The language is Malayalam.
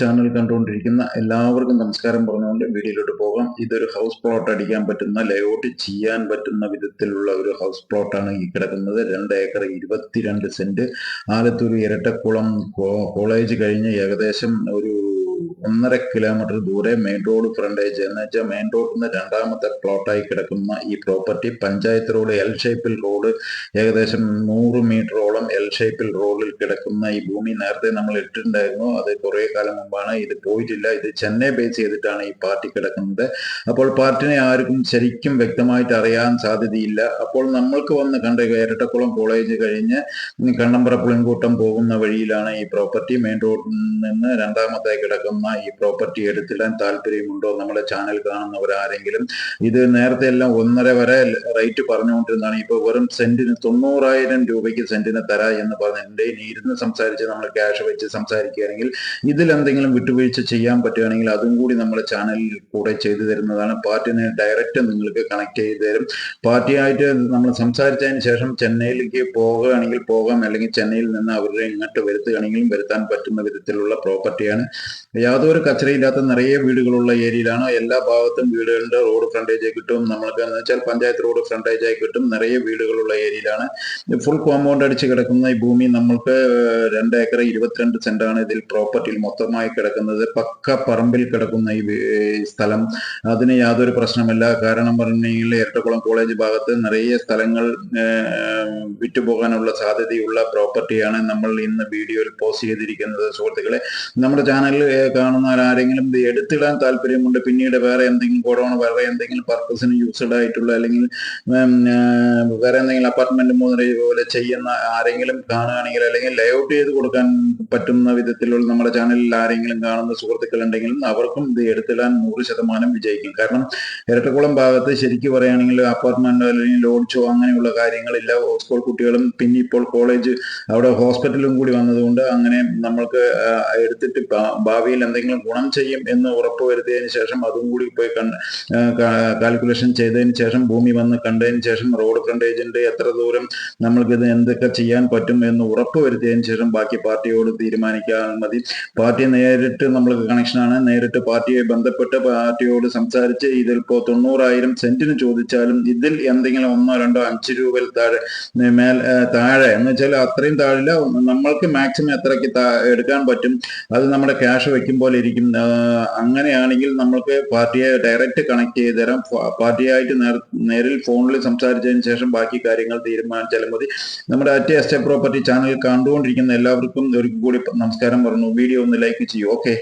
ചാനൽ കണ്ടുകൊണ്ടിരിക്കുന്ന എല്ലാവർക്കും നമസ്കാരം പറഞ്ഞുകൊണ്ട് വീഡിയോയിലോട്ട് പോകാം. ഇതൊരു ഹൗസ് പ്ലോട്ട് അടിക്കാൻ പറ്റുന്ന ലേഔട്ട് ചെയ്യാൻ പറ്റുന്ന വിധത്തിലുള്ള ഒരു ഹൗസ് പ്ലോട്ടാണ് ഈ കിടക്കുന്നത്. രണ്ട് ഏക്കർ ഇരുപത്തിരണ്ട് സെന്റ് ആലത്തൂർ ഇരട്ടക്കുളം കോളേജ് കഴിഞ്ഞ് ഏകദേശം ഒരു ഒന്നര കിലോമീറ്റർ ദൂരെ മെയിൻ റോഡ് ഫ്രണ്ടേജ് എന്ന് വെച്ചാൽ മെയിൻ റോഡിൽ നിന്ന് രണ്ടാമത്തെ പ്ലോട്ടായി കിടക്കുന്ന ഈ പ്രോപ്പർട്ടി പഞ്ചായത്ത് റോഡ് എൽ ഷേപ്പിൽ റോഡ് ഏകദേശം നൂറ് മീറ്ററോളം എൽ ഷേപ്പിൽ റോഡിൽ കിടക്കുന്ന ഈ ഭൂമി നേരത്തെ നമ്മൾ ഇട്ടിട്ടുണ്ടായിരുന്നു. അത് കുറെ കാലം മുമ്പാണ്. ഇത് പോയിട്ടില്ല. ഇത് ചെന്നൈ ബേസ് ചെയ്തിട്ടാണ് ഈ പാർട്ടി കിടക്കുന്നത്. അപ്പോൾ പാർട്ടിനെ ആർക്കും ശരിക്കും വ്യക്തമായിട്ട് അറിയാൻ സാധ്യതയില്ല. അപ്പോൾ നമ്മൾക്ക് വന്ന് കണ്ട ഇരട്ടക്കുളം കോളേജ് കഴിഞ്ഞ് കണ്ണമ്പ്ര പുളിങ്കൂട്ടം പോകുന്ന വഴിയിലാണ് ഈ പ്രോപ്പർട്ടി മെയിൻ റോഡിൽ നിന്ന് രണ്ടാമതായി കിടക്കുന്ന ഈ പ്രോപ്പർട്ടി എടുത്തിടാൻ താല്പര്യമുണ്ടോ? നമ്മുടെ ചാനൽ കാണുന്നവരാരെങ്കിലും ഇത് നേരത്തെ എല്ലാം ഒന്നര വരെ റേറ്റ് പറഞ്ഞുകൊണ്ടിരുന്നതാണ്. ഇപ്പൊ വെറും സെന്റിന് തൊണ്ണൂറായിരം രൂപയ്ക്ക് സെന്റിന് തരാ എന്ന് പറഞ്ഞിട്ടുണ്ട് ഇനി ഇരുന്ന് സംസാരിച്ച് നമ്മൾ ക്യാഷ് വെച്ച് സംസാരിക്കുകയാണെങ്കിൽ ഇതിൽ എന്തെങ്കിലും വിട്ടുവീഴ്ച ചെയ്യാൻ പറ്റുകയാണെങ്കിൽ അതും കൂടി നമ്മൾ ചാനലിൽ കൂടെ ചെയ്തു തരുന്നതാണ്. പാർട്ടിനെ ഡയറക്റ്റ് നിങ്ങൾക്ക് കണക്ട് ചെയ്ത് തരും. പാർട്ടിയായിട്ട് നമ്മൾ സംസാരിച്ചതിന് ശേഷം ചെന്നൈയിലേക്ക് പോകുകയാണെങ്കിൽ പോകാം. അല്ലെങ്കിൽ ചെന്നൈയിൽ നിന്ന് അവരുടെ ഇങ്ങോട്ട് വരുത്തുകയാണെങ്കിലും വരുത്താൻ പറ്റുന്ന വിധത്തിലുള്ള പ്രോപ്പർട്ടിയാണ് യാതൊരു കച്ചറയില്ലാത്ത നിറയെ വീടുകളുള്ള ഏരിയയിലാണ്. എല്ലാ ഭാഗത്തും വീടുകളുടെ റോഡ് ഫ്രണ്ടേജ് കിട്ടും. നമ്മൾക്ക് എന്ന് വെച്ചാൽ പഞ്ചായത്ത് റോഡ് ഫ്രണ്ടേജ് ആയി കിട്ടും. നിറയെ വീടുകളുള്ള ഏരിയയിലാണ്. ഫുൾ കോമ്പൗണ്ട് അടിച്ച് കിടക്കുന്ന ഈ ഭൂമി നമ്മൾക്ക് രണ്ട് ഏക്കർ ഇരുപത്തിരണ്ട് സെന്റാണ് ഇതിൽ പ്രോപ്പർട്ടിയിൽ മൊത്തമായി കിടക്കുന്നത്. പക്ക പറമ്പിൽ കിടക്കുന്ന ഈ സ്ഥലം. അതിന് യാതൊരു പ്രശ്നമില്ല. കാരണം പറഞ്ഞെങ്കിൽ എരട്ടകുളം കോളേജ് ഭാഗത്ത് നിറയെ സ്ഥലങ്ങൾ വിറ്റുപോകാനുള്ള സാധ്യതയുള്ള പ്രോപ്പർട്ടിയാണ് നമ്മൾ ഇന്ന് വീഡിയോയിൽ പോസ്റ്റ് ചെയ്തിരിക്കുന്നത്. സുഹൃത്തുക്കളെ നമ്മുടെ ചാനലിൽ കാണുന്ന ആരെങ്കിലും ഇത് എടുത്തിടാൻ താല്പര്യമുണ്ട് പിന്നീട് വേറെ എന്തെങ്കിലും കൊറോണ വേറെ എന്തെങ്കിലും പർപ്പസിന് യൂസ്ഡ് ആയിട്ടുള്ള അല്ലെങ്കിൽ വേറെ എന്തെങ്കിലും അപ്പാർട്ട്മെന്റ് മൂന്നര പോലെ ചെയ്യുന്ന ആരെങ്കിലും കാണുകയാണെങ്കിൽ അല്ലെങ്കിൽ ലേഔട്ട് ചെയ്ത് കൊടുക്കാൻ പറ്റുന്ന വിധത്തിലുള്ള നമ്മുടെ ചാനലിൽ ആരെങ്കിലും കാണുന്ന സുഹൃത്തുക്കൾ ഉണ്ടെങ്കിലും അവർക്കും ഇത് എടുത്തിടാൻ നൂറ് ശതമാനം വിജയിക്കും. കാരണം ഇരട്ടക്കുളം ഭാഗത്ത് ശരിക്കും പറയുകയാണെങ്കിൽ അപ്പാർട്ട്മെന്റോ അല്ലെങ്കിൽ ലോഡ്ജോ അങ്ങനെയുള്ള കാര്യങ്ങളില്ല. സ്കൂൾ കുട്ടികളും പിന്നെ ഇപ്പോൾ കോളേജ് അവിടെ ഹോസ്പിറ്റലും കൂടി വന്നതുകൊണ്ട് അങ്ങനെ നമ്മൾക്ക് എടുത്തിട്ട് ഭാവിയിൽ എന്തെങ്കിലും ഗുണം ചെയ്യും എന്ന് ഉറപ്പ് വരുത്തിയതിന് ശേഷം അതും കൂടി പോയി കണ്ട് കാൽക്കുലേഷൻ ചെയ്തതിന് ശേഷം ഭൂമി വന്ന് കണ്ടതിന് ശേഷം റോഡ് ഫ്രണ്ടേജിന്റെ എത്ര ദൂരം നമ്മൾക്ക് ഇത് എന്തൊക്കെ ചെയ്യാൻ പറ്റും എന്ന് ഉറപ്പുവരുത്തിയതിനു ശേഷം ബാക്കി പാർട്ടിയോട് തീരുമാനിക്കാൻ മതി. പാർട്ടി നേരിട്ട് നമ്മൾക്ക് കണക്ഷനാണ് നേരിട്ട് പാർട്ടിയെ ബന്ധപ്പെട്ട് പാർട്ടിയോട് സംസാരിച്ച് ഇതിൽ ഇപ്പോൾ തൊണ്ണൂറായിരം സെന്റിന് ചോദിച്ചാലും ഇതിൽ എന്തെങ്കിലും ഒന്നോ രണ്ടോ അഞ്ച് രൂപയിൽ താഴെ മേൽ താഴെ എന്ന് വെച്ചാൽ അത്രയും താഴില്ല. നമ്മൾക്ക് മാക്സിമം എത്രയ്ക്ക് എടുക്കാൻ പറ്റും? അത് നമ്മുടെ ക്യാഷ് വെക്കും പോലെ ഇരിക്കും. അങ്ങനെയാണെങ്കിൽ നമ്മൾക്ക് പാർട്ടിയെ ഡയറക്റ്റ് കണക്ട് ചെയ്ത് തരാം. പാർട്ടിയായിട്ട് നേരിൽ ഫോണിൽ സംസാരിച്ചതിന് ശേഷം ബാക്കി കാര്യങ്ങൾ തീരുമാനിച്ചാലും മതി. നമ്മുടെ അറ്റ് എസ്റ്റേ പ്രോപ്പർട്ടി ചാനൽ കണ്ടുകൊണ്ടിരിക്കുന്ന എല്ലാവർക്കും ഒരു കൂടി നമസ്കാരം പറഞ്ഞു. വീഡിയോ ഒന്ന് ലൈക്ക് ചെയ്യൂ. ഓക്കെ